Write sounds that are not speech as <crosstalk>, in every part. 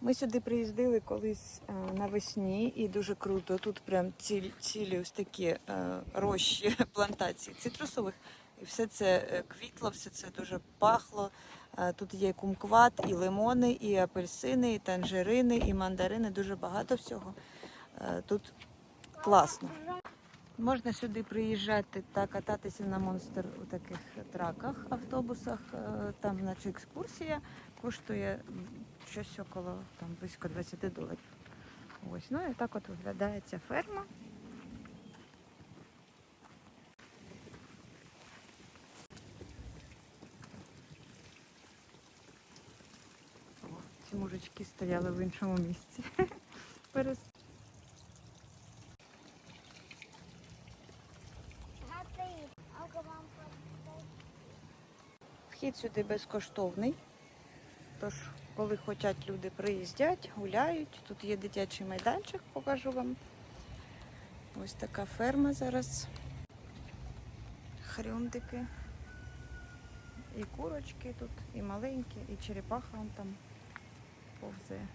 Ми сюди приїздили колись е, навесні і дуже круто. Тут прям цілі, цілі ось такі е, рощі <laughs> плантації цитрусових. І все це е, квітло, все це дуже пахло. Тут є кумкват, і лимони, і апельсини, і танжерини, і мандарини. Дуже багато всього. Тут класно. Можна сюди приїжджати та кататися на монстр у таких траках, автобусах. Там, наче екскурсія, коштує щось около там близько 20 доларів. Ось, ну і так от виглядає ця ферма. О, ці мужички стояли в іншому місці. <laughs> Вхід сюди безкоштовний. Тож, коли хочуть люди приїздять, гуляють. Тут є дитячий майданчик, покажу вам. Ось така ферма зараз. Хрюндики. І курочки тут, і маленькі, і черепаха вон там повзає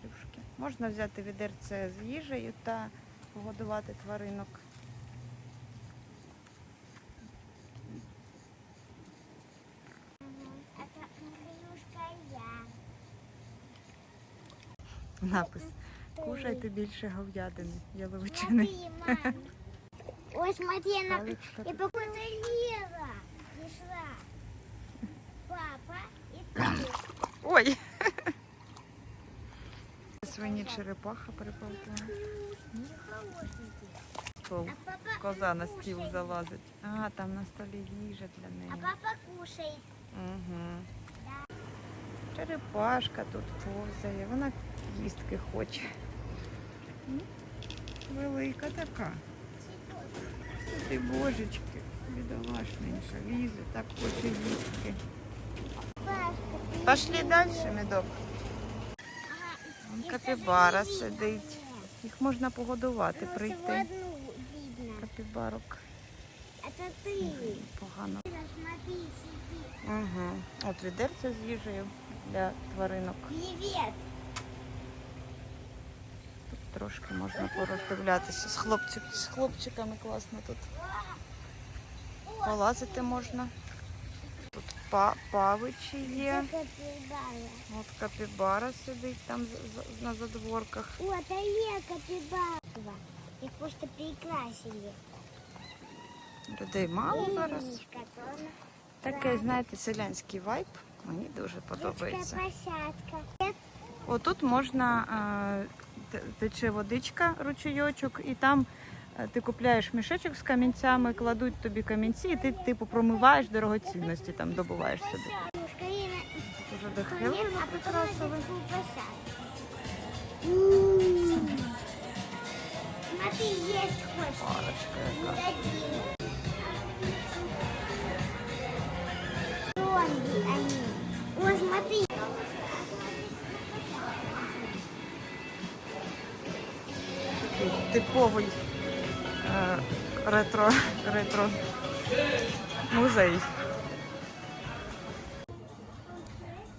хрюшки. Можна взяти відерце з їжею та погодувати тваринок. Напис. Кушайте більше говядини, яловичини. Ой, смотри. Паличка И пришла. Папа и ты. Ой! Свині черепаха переполкала. Стол. Коза на стіл залазить. А, там на столі їжа для неї. А папа кушает. Угу. Черепашка тут повзає, вона їстки хоче. Велика така. Ти божечки, бідолашненька, лізе, так хоче їстки. Пошли далі, медок. Вон Капібара сидить. Їх можна погодувати, прийти. Капібарок. Погано. Угу. От відерце з їжею для тваринок. Привет. Тут трошки можна пороздивлятися. З, хлопчик, з хлопчиками класно тут. Полазити можна. Тут па, павичі є. Это капибара. От капібара сидить там на задворках. О, это я капибара. Их просто прикрасили. Людей мало зараз. Такий, знаєте, селянський вайб. Мені дуже подобається. Отут можна е, тече водичка, ручейочок, і там е, ти купляєш мішечок з камінцями, кладуть тобі камінці, і ти типу промиваєш дорогоцінності, там добуваєш собі. Девушка, Ирина, Тут уже до ко типовий е, ретро, ретро музей.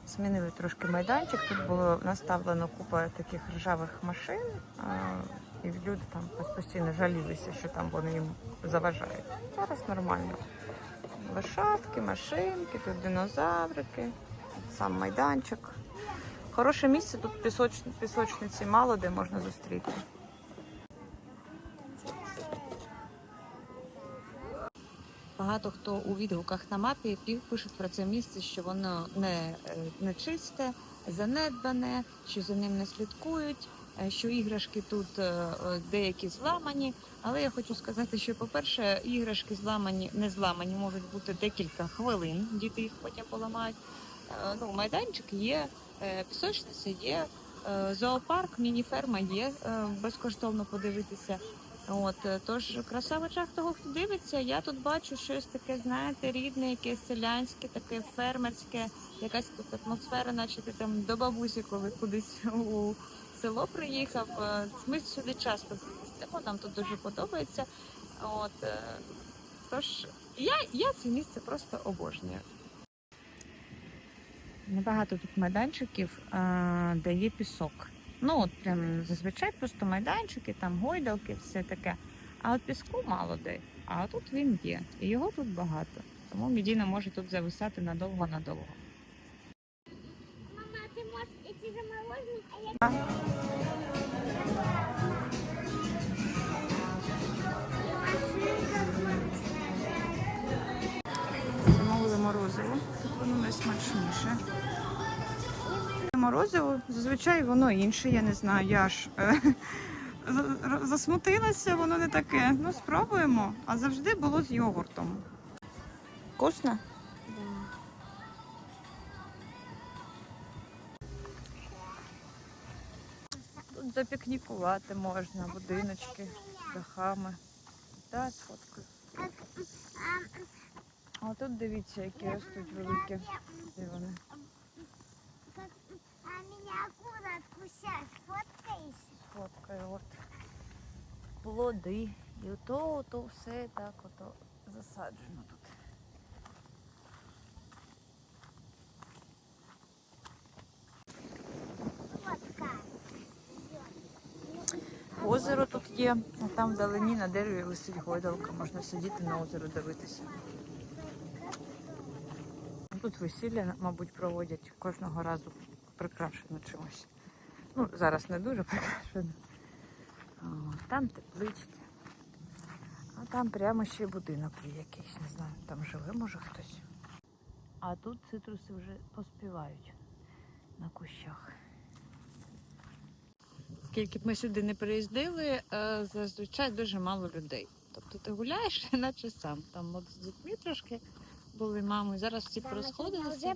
Змінили трошки майданчик. Тут було наставлено купа таких ржавих машин, а, і люди там постійно жалілися, що там вони їм заважають. Зараз нормально. Лошадки, машинки, тут динозаврики, сам майданчик. Хороше місце, тут пісоч... пісочниці мало де можна зустріти. Багато хто у відгуках на мапі пі- пишуть про це місце, що воно не, е, не чисте, занедбане, що за ним не слідкують, е, що іграшки тут е, деякі зламані. Але я хочу сказати, що, по-перше, іграшки зламані, не зламані можуть бути декілька хвилин, діти їх потім поламають. Ну, майданчик є, пісочниця є, зоопарк, міні-ферма є, безкоштовно подивитися. От е, тож краса в очах того, хто дивиться. Я тут бачу щось таке, знаєте, рідне, якесь селянське, таке фермерське, якась тут атмосфера, наче ти там до бабусі, коли кудись <laughs> у село приїхав. Е, Ми сюди часто приїздимо, нам тут дуже подобається. От е, тож я, я це місце просто обожнюю. Небагато тут майданчиків, де є пісок. Ну, от прям зазвичай просто майданчики, там гойдалки, все таке. А от піску мало де. А тут він є. І його тут багато. Тому Мідіна може тут зависати надовго-надовго. Мама, ты можешь идти за мороженым, а я... Замовили морозиво, тут воно найсмачніше. Морозиво, зазвичай воно інше, я не знаю. Я ж е, <laughs> засмутилася, воно не таке. Ну, спробуємо. А завжди було з йогуртом. Вкусно? Тут запікнікувати можна, будиночки дахами. Так, сфоткаю. А, А тут дивіться, які ростуть великі. Де вони? Фоткаешь? Фоткаю от плоди. І ото, ото все так ото засаджено тут. Озеро тут є, а там вдалині на дереві висить гойдалка, можна сидіти на озеро дивитися. Тут весілля, мабуть, проводять кожного разу прикрашено чимось. Ну, зараз не дуже прикрашено. Там теплички. А там прямо ще будинок є якийсь, не знаю, там живе може хтось. А тут цитруси вже поспівають на кущах. Скільки б ми сюди не приїздили, е, зазвичай дуже мало людей. Тобто ти гуляєш, <laughs> наче сам. Там от з дітьми трошки були мами, зараз всі порозходилися.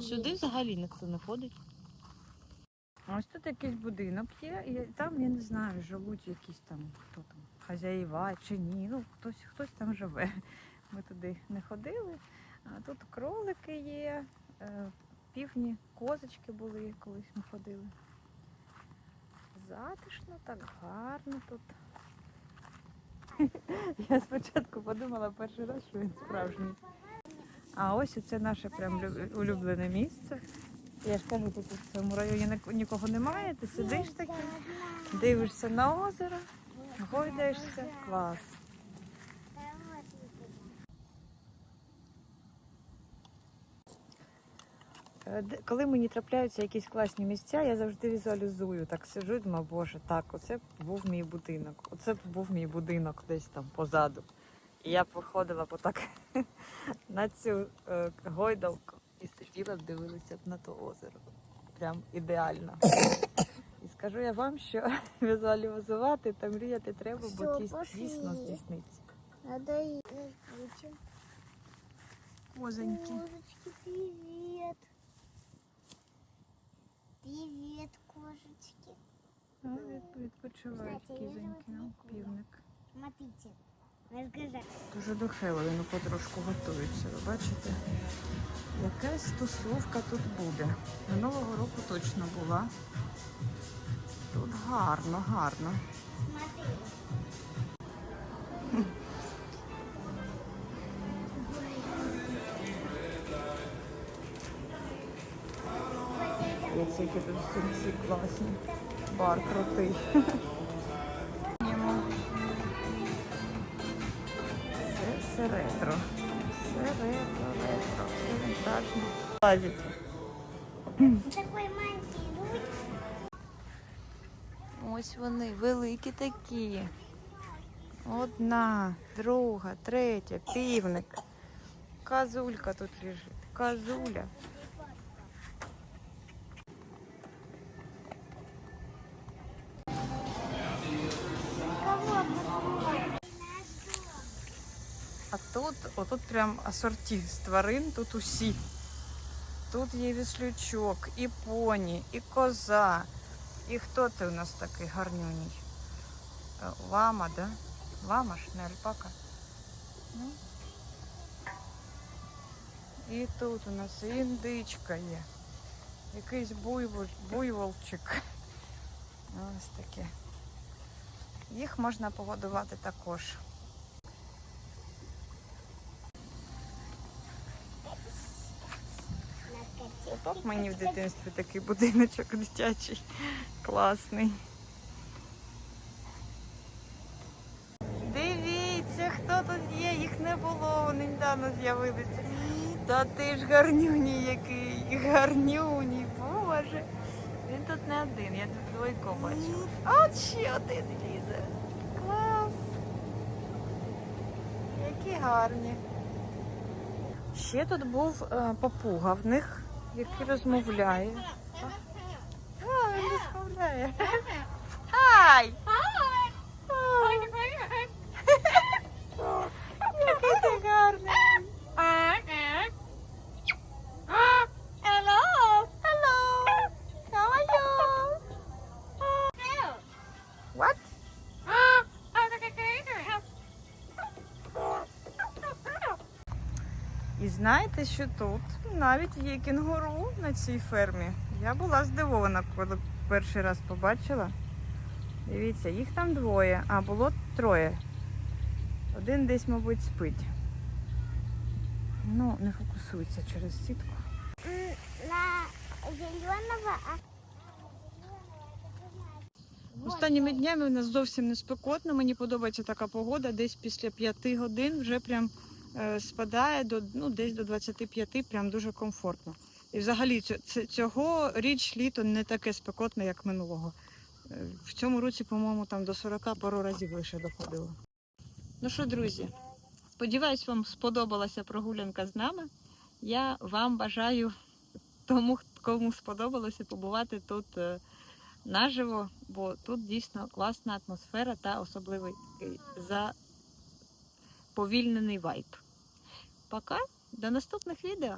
Сюди взагалі ніхто не ходить. Ось тут якийсь будинок є, і там, я не знаю, живуть якісь там, хто там, хазяїва чи ні. Ну, хтось, хтось там живе. <laughs> Ми туди не ходили. А тут кролики є, е, півні, козочки були, колись ми ходили. Затишно, так гарно тут. <laughs> Я спочатку подумала перший раз, що він справжній. А ось це наше прям улюблене місце. Я ж кажу, тут в цьому районі нікого немає, ти сидиш таки, дивишся на озеро, гойдаєшся. Клас. Е, Коли мені трапляються якісь класні місця, я завжди візуалізую. Так сиджу і думаю, боже, так, оце був мій будинок. Оце був мій будинок десь там позаду. І я б б отак <laughs> на цю е, гойдалку і сиділа б, дивилася б на то озеро. Прям ідеально. І скажу я вам, що <laughs> візуалізувати та мріяти треба, бо ті дійсно здійсниться. Козоньки. Кошечки, привет. Привет, кошечки. Ну, Відпочивають кізоньки, ну, півник. Смотрите. Дуже до Хеллоуіну потрошку готуються. Ви бачите? Якась тусовка тут буде. Минулого року точно була. Тут гарно, гарно. Смотри. Дивіться, які тут всі класні. Бар крутий. Ретро. Все ретро, ретро, все вінтажно. Лазите. Такої маленький ручки. Ось вони, великі такі. Одна, друга, третя, півник. Казулька тут лежить. Казуля. А тут, отут прям асорті з тварин, тут усі. Тут є віслючок, і поні, і коза. І хто це у нас такий гарнюній? Е, Лама, да? Лама ж, не альпака. Ну. І тут у нас індичка є. Якийсь буйвол, буйволчик. Ось таке. Їх можна погодувати також. На мені в дитинстві такий будиночок дитячий, класний. Дивіться, хто тут є, їх не було, вони недавно з'явилися. Та ти ж гарнюній який, гарнюній, боже. Він тут не один, я тут двойко бачу. А от ще один лізе. Клас. Які гарні. Ще тут був е, папуга в них, який розмовляє. А, він розмовляє. Хай! Який І знаєте, що тут навіть є кінгуру на цій фермі. Я була здивована, коли перший раз побачила. Дивіться, їх там двоє, а було троє. Один десь, мабуть, спить. Ну, не фокусується через сітку. На зеленого, а Останніми днями у нас зовсім не спекотно. Мені подобається така погода. Десь після 5 годин вже прям спадає до ну, десь до 25, прям дуже комфортно. І взагалі цього річ літо не таке спекотне, як минулого. Е, В цьому році, по-моєму, там до 40 пару разів лише доходило. Ну що, друзі, сподіваюсь, вам сподобалася прогулянка з нами. Я вам бажаю тому, кому сподобалося побувати тут. е, наживо, бо тут дійсно класна атмосфера та особливий такий заповільнений вайб. Пока, до наступних відео!